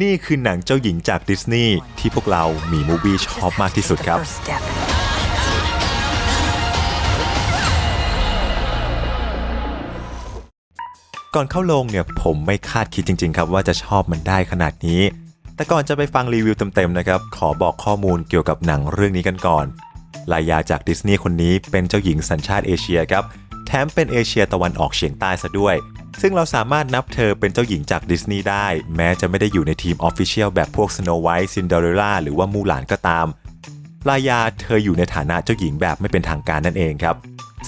นี่คือหนังเจ้าหญิงจากดิสนีย์ที่พวกเรามีมูวี่ชอบมากที่สุดครับ ก่อนเข้าโรงเนี่ยผมไม่คาดคิดจริง ๆ ครับว่าจะชอบมันได้ขนาดนี้ แต่ก่อนจะไปฟังรีวิวเต็มๆนะครับ ขอบอกข้อมูลเกี่ยวกับหนังเรื่องนี้กันก่อนลายาจากดิสนีย์คนนี้เป็นเจ้าหญิงสัญชาติเอเชียครับ แถมเป็นเอเชียตะวันออกเฉียงใต้ซะด้วย ซึ่งเราสามารถนับเธอเป็นเจ้าหญิงจากดิสนีย์ได้ แม้จะไม่ได้อยู่ในทีมออฟฟิเชียลแบบพวก Snow White Cinderella หรือว่ามูหลานก็ตามลายาเธออยู่ในฐานะเจ้าหญิงแบบไม่เป็นทางการนั่นเองครับ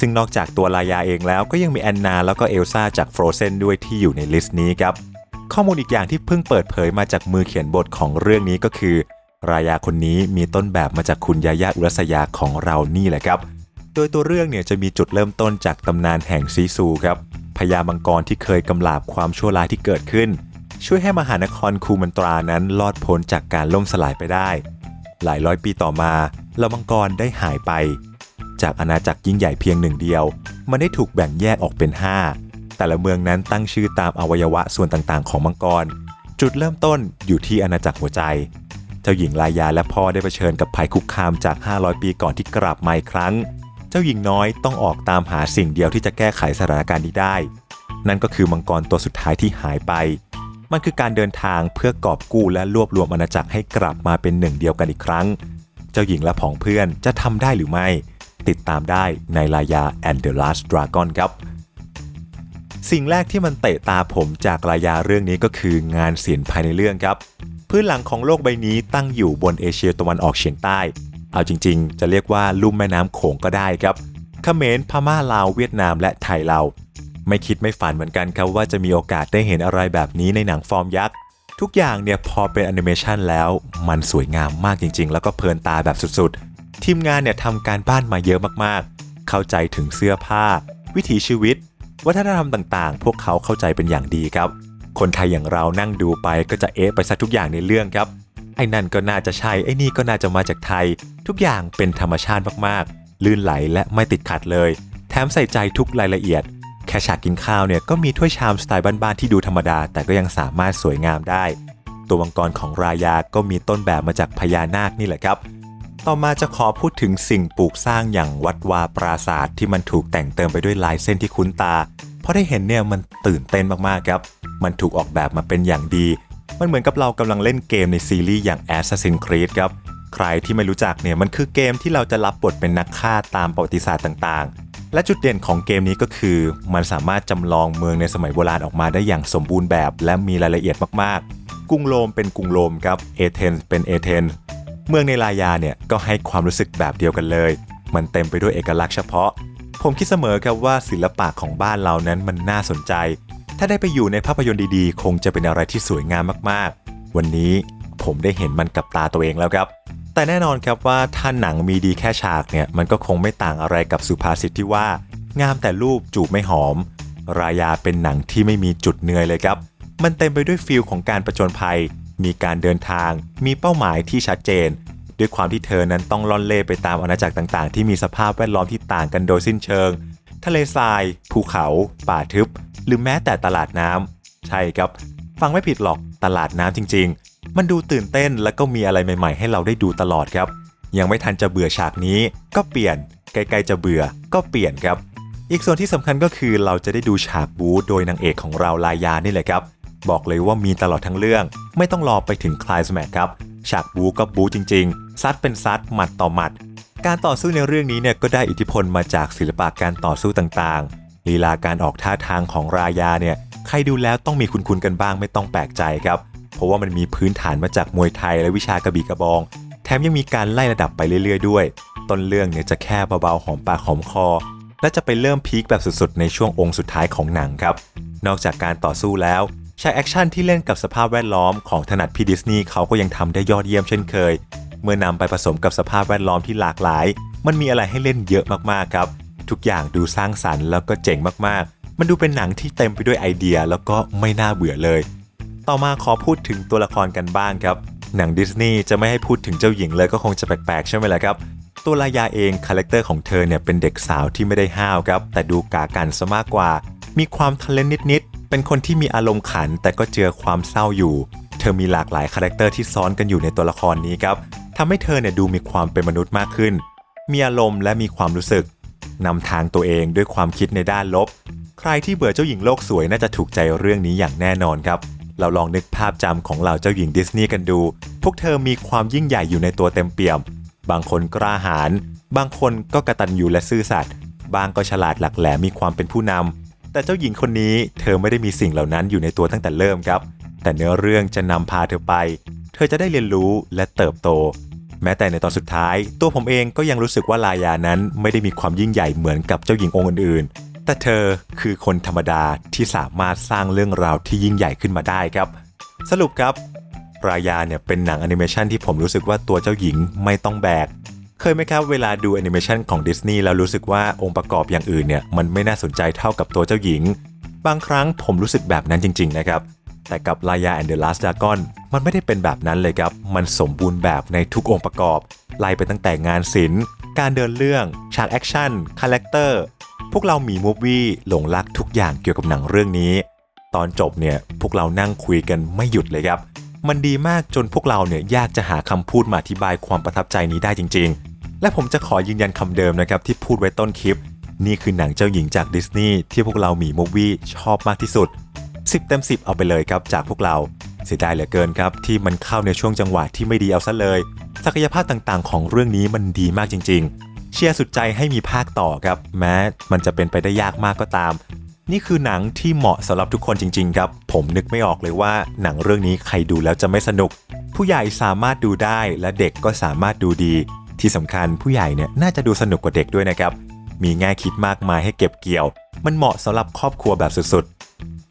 ซึ่งนอกจากตัวลายาเองแล้วก็ยังมีแอนนาแล้วก็เอลซ่าจาก Frozen ด้วยที่อยู่ในลิสต์นี้ครับ ข้อมูลอีกอย่างที่เพิ่งเปิดเผยมาจากมือเขียนบทของเรื่องนี้ก็คือ รายาคนนี้มีต้นแบบมาจากคุณยายาอุรัสยาของเรานี่แหละครับ โดยตัวเรื่องเนี่ยจะมีจุดเริ่มต้นจากตำนานแห่งซีซูครับ พญามังกรที่เคยกำลาบความชั่วร้ายที่เกิดขึ้น ช่วยให้มหานครคูมันตรานั้นรอดพ้นจากการล่มสลายไปได้ หลายร้อยปีต่อมาเหล่ามังกรได้หายไป จากอาณาจักรยิ่งใหญ่เพียงหนึ่งเดียว มันได้ถูกแบ่งแยกออกเป็น 5 แต่ละเมืองนั้นตั้งชื่อตามอวัยวะส่วนต่างๆ ของมังกร จุดเริ่มต้นอยู่ที่อาณาจักรหัวใจเจ้าหญิงลายาและพ่อได้เผชิญกับภัยคุกคามจาก 500 ปีก่อนที่กลับมาอีกครั้ง จ้าหญิงน้อยต้องออกตามหาสิ่งเดียวที่จะแก้ไขสถานการณ์นี้ได้ นั่นก็คือมังกรตัวสุดท้ายที่หายไป มันคือการเดินทางเพื่อกอบกู้และรวบรวมอาณาจักรให้กลับมาเป็นหนึ่งเดียวกันอีกครั้ง เจ้าหญิงและผองเพื่อนจะทำได้หรือไม่ ติดตามได้ในลายา and the last dragon ครับ สิ่งแรกที่มันเตะตาผมจากรายาเรื่องนี้ก็คืองานศิลป์ภายในเรื่องครับ พื้นหลังของโลกใบนี้ตั้งอยู่บนเอเชียตะวันออกเฉียงใต้ เอาจริงๆ จะเรียกว่าลุ่มแม่น้ำโขงก็ได้ครับเขมรพม่าลาวเวียดนามและไทยเรา ไม่คิดไม่ฝันเหมือนกันครับว่าจะมีโอกาสได้เห็นอะไรแบบนี้ในหนังฟอร์มยักษ์ทุกอย่างเนี่ยพอเป็นแอนิเมชันแล้ว มันสวยงามมากจริง ๆ แล้วก็เพลินตาแบบสุดๆ ทีมงานเนี่ยทำการบ้านมาเยอะมากๆ เข้าใจถึงเสื้อผ้า วิถีชีวิต วัฒนธรรมต่างๆ พวกเขาเข้าใจเป็นอย่างดีครับ คนไทยอย่างเรานั่งดูไปก็จะเอ๊ะไปซะทุกอย่างในเรื่องครับ ไอ้นั่นก็น่าจะใช่ ไอ้นี่ก็น่าจะมาจากไทย ทุกอย่างเป็นธรรมชาติมากๆ ลื่นไหลและไม่ติดขัดเลย แถมใส่ใจทุกรายละเอียด แค่ฉากกินข้าวเนี่ยก็มีถ้วยชามสไตล์บ้านๆที่ดูธรรมดา แต่ก็ยังสามารถสวยงามได้ ตัวมังกรของรายาก็มีต้นแบบมาจากพญานาคนี่แหละครับ ต่อมาจะขอพูดถึงสิ่งปลูกสร้างอย่างวัดวาปราศาสตร์ที่มันถูกแต่งเติมไปด้วยลายเส้นที่คุ้นตาพอได้เห็นเนี่ยมันตื่นเต้นมากๆครับ มันถูกออกแบบมาเป็นอย่างดี มันเหมือนกับเรากำลังเล่นเกมในซีรีส์อย่าง Assassin's Creed ครับ ใครที่ไม่รู้จักเนี่ยมันคือเกมที่เราจะรับบทเป็นนักฆ่าตามประวัติศาสตร์ต่างๆ และจุดเด่นของเกมนี้ก็คือ มันสามารถจำลองเมืองในสมัยโบราณออกมาได้อย่างสมบูรณ์แบบ และมีรายละเอียดมากๆ กรุงโรมเป็นกรุงโรมครับ เอเธนส์เป็นเอเธนส์ เมืองในลายาเนี่ยก็ให้ความรู้สึกแบบเดียวกันเลย มันเต็มไปด้วยเอกลักษณ์เฉพาะ ผมคิดเสมอครับว่าศิลปะของบ้านเรานั้นมันน่าสนใจ ถ้าได้ไปอยู่ในภาพยนตร์ดีๆ คงจะเป็นอะไรที่สวยงามมากๆ วันนี้ผมได้เห็นมันกับตาตัวเองแล้วครับ แต่แน่นอนครับว่าถ้าหนังมีดีแค่ฉากเนี่ย มันก็คงไม่ต่างอะไรกับสุภาษิตที่ว่า งามแต่รูปจูบไม่หอม รายาเป็นหนังที่ไม่มีจุดเหนื่อยเลยครับ มันเต็มไปด้วยฟิลของการประจนภัย มีการเดินทาง มีเป้าหมายที่ชัดเจน ด้วยความที่เธอนั้นต้องล่อนเล่ไปตามอาณาจักรต่างๆ ที่มีสภาพแวดล้อมที่ต่างกันโดยสิ้นเชิง ทะเลทราย ภูเขา ป่าทึบ หรือแม้แต่ตลาดน้ำใช่ครับ ฟังไม่ผิดหรอกตลาดน้ำจริง ๆ มันดูตื่นเต้นและก็มีอะไรใหม่ ๆ ให้เราได้ดูตลอดครับ ยังไม่ทันจะเบื่อฉากนี้ ก็เปลี่ยนใกล้ๆจะเบื่อก็เปลี่ยนครับ อีกส่วนที่สำคัญก็คือเราจะได้ดูฉากบู๊โดยนางเอกของเราลายานี่แหละครับ บอกเลยว่ามีตลอดทั้งเรื่อง ไม่ต้องรอไปถึงคลายสแมกครับฉากบู๊ก็บู๊จริง ๆ ซัดเป็นซัดหมัดต่อหมัด การต่อสู้ในเรื่องนี้เนี่ยก็ได้อิทธิพลมาจากศิลปะการต่อสู้ต่างๆ ลีลาการออกท่าทางของรายาเนี่ยใครดูแล้วต้องมีคุ้นๆกันบ้างไม่ต้องแปลกใจครับ เพราะว่ามันมีพื้นฐานมาจากมวยไทยและวิชากระบี่กระบอง แถมยังมีการไล่ระดับไปเรื่อยๆด้วย ต้นเรื่องเนี่ยจะแค่เบาๆหอมปากหอมคอ และจะไปเริ่มพีคแบบสุดๆในช่วงองค์สุดท้ายของหนังครับ นอกจากการต่อสู้แล้วฉากแอคชั่นที่เล่นกับสภาพแวดล้อมของถนัดพี่ดิสนีย์เขาก็ยังทำได้ยอดเยี่ยมเช่นเคย เมื่อนำไปผสมกับสภาพแวดล้อมที่หลากหลาย มันมีอะไรให้เล่นเยอะมากๆครับ ทุกอย่างดูสร้างสรรค์แล้วก็เจ๋งมากๆ มันดูเป็นหนังที่เต็มไปด้วยไอเดียแล้วก็ไม่น่าเบื่อเลย ต่อมาขอพูดถึงตัวละครกันบ้างครับ หนังดิสนีย์จะไม่ให้พูดถึงเจ้าหญิงเลยก็คงจะแปลกๆ ใช่ไหมล่ะครับ ตัวลายาเองคาแรคเตอร์ของเธอเนี่ยเป็นเด็กสาวที่ไม่ได้ห้าวครับ แต่ดูกากันซะมากกว่า มีความทะเลนนิดๆ เป็นคนที่มีอารมณ์ขัน แต่ก็เจอความเศร้าอยู่ เธธอมีหลากหลายคาแรคเตอร์ที่ซ้อนกันอยู่ในตัวละครนี้ครับทำให้เธอเนี่ยดูมีความเป็นมนุษย์มากขึ้น มีอารมณ์และมีความรู้สึก นำทางตัวเองด้วยความคิดในด้านลบ ใครที่เบื่อเจ้าหญิงโลกสวยน่าจะถูกใจเรื่องนี้อย่างแน่นอนครับ เราลองนึกภาพจำของเหล่าเจ้าหญิงดิสนีย์กันดู พวกเธอมีความยิ่งใหญ่อยู่ในตัวเต็มเปี่ยม บางคนกล้าหาญ บางคนก็กระตันอยู่และซื่อสัตย์ บางก็ฉลาดหลักแหลมมีความเป็นผู้นำ แต่เจ้าหญิงคนนี้เธอไม่ได้มีสิ่งเหล่านั้นอยู่ในตัวตั้งแต่เริ่มครับ แต่เนื้อเรื่องจะนำพาเธอไป เธอจะได้เรียนรู้และเติบโต แม้แต่ในตอนสุดท้าย ตัวผมเองก็ยังรู้สึกว่าลายานั้นไม่ได้มีความยิ่งใหญ่เหมือนกับเจ้าหญิงองค์อื่นๆ แต่เธอคือคนธรรมดาที่สามารถสร้างเรื่องราวที่ยิ่งใหญ่ขึ้นมาได้ครับ สรุปครับรายาเนี่ยเป็นหนังแอนิเมชันที่ผมรู้สึกว่าตัวเจ้าหญิงไม่ต้องแบก เคยไหมครับเวลาดูแอนิเมชันของดิสนีย์แล้วรู้สึกว่าองค์ประกอบอย่างอื่นเนี่ยมันไม่น่าสนใจเท่ากับตัวเจ้าหญิง บางครั้งผมรู้สึกแบบนั้นจริง ๆ นะครับ แต่กับลายา and the last dragon มันไม่ได้เป็นแบบนั้นเลยครับ มันสมบูรณ์แบบในทุกองค์ประกอบ ไล่ไปตั้งแต่งานศิลป์ การเดินเรื่อง ฉากแอคชั่น คาแรคเตอร์ พวกเรามีมูฟวี่หลงรักทุกอย่างเกี่ยวกับหนังเรื่องนี้ ตอนจบเนี่ยพวกเรานั่งคุยกันไม่หยุดเลยครับ มันดีมากจนพวกเราเนี่ยยากจะหาคำพูดมาอธิบายความประทับใจนี้ได้จริง ๆ และผมจะขอยืนยันคำเดิมนะครับที่พูดไว้ต้นคลิป นี่คือหนังเจ้าหญิงจากดิสนีย์ที่พวกเราหมีมูฟวี่ชอบมากที่สุด 10 เต็ม 10 เอาไปเลยครับจากพวกเราเสียดายเหลือเกินครับที่มันเข้าในช่วงจังหวะที่ไม่ดีเอาซะเลย ศักยภาพต่างๆ ของเรื่องนี้มันดีมากจริง ๆ เชียร์สุดใจให้มีภาคต่อครับ แม้มันจะเป็นไปได้ยากมากก็ตาม นี่คือหนังที่เหมาะสำหรับทุกคนจริง ๆ ครับ ผมนึกไม่ออกเลยว่าหนังเรื่องนี้ใครดูแล้วจะไม่สนุก ผู้ใหญ่สามารถดูได้และเด็กก็สามารถดูดี ที่สำคัญผู้ใหญ่เนี่ยน่าจะดูสนุกกว่าเด็กด้วยนะครับมีแง่คิดมากมายให้เก็บเกี่ยว มันเหมาะสำหรับครอบครัวแบบสุด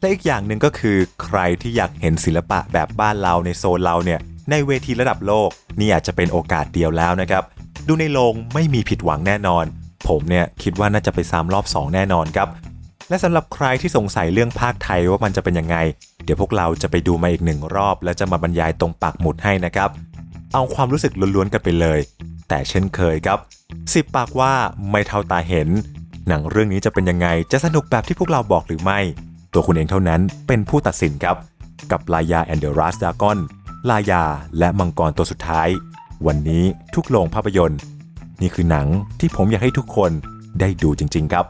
และอีกอย่างหนึ่งก็คือใครที่อยากเห็นศิลปะแบบบ้านเราในโซนเราเนี่ยในเวทีระดับโลกนี่อาจจะเป็นโอกาสเดียวแล้วนะครับ ดูในโรงไม่มีผิดหวังแน่นอน ผมเนี่ยคิดว่าน่าจะไปซ้ำรอบ 2 แน่นอนครับ และสำหรับใครที่สงสัยเรื่องภาคไทยว่ามันจะเป็นยังไง เดี๋ยวพวกเราจะไปดูมาอีกหนึ่งรอบ แล้วจะมาบรรยายตรงปักหมุดให้นะครับ เอาความรู้สึกล้วนๆกันไปเลย แต่เช่นเคยครับสิบปากว่าไม่เท่าตาเห็น หนังเรื่องนี้จะเป็นยังไงจะสนุกแบบที่พวกเราบอกหรือไม่ ตัวคุณเองเท่านั้นเป็นผู้ตัดสินครับ กับลายาแอนเดอรัสดากอนลายาและมังกรตัวสุดท้าย วันนี้ทุกโรงภาพยนตร์ นี่คือหนังที่ผมอยากให้ทุกคนได้ดูจริง ๆ ครับ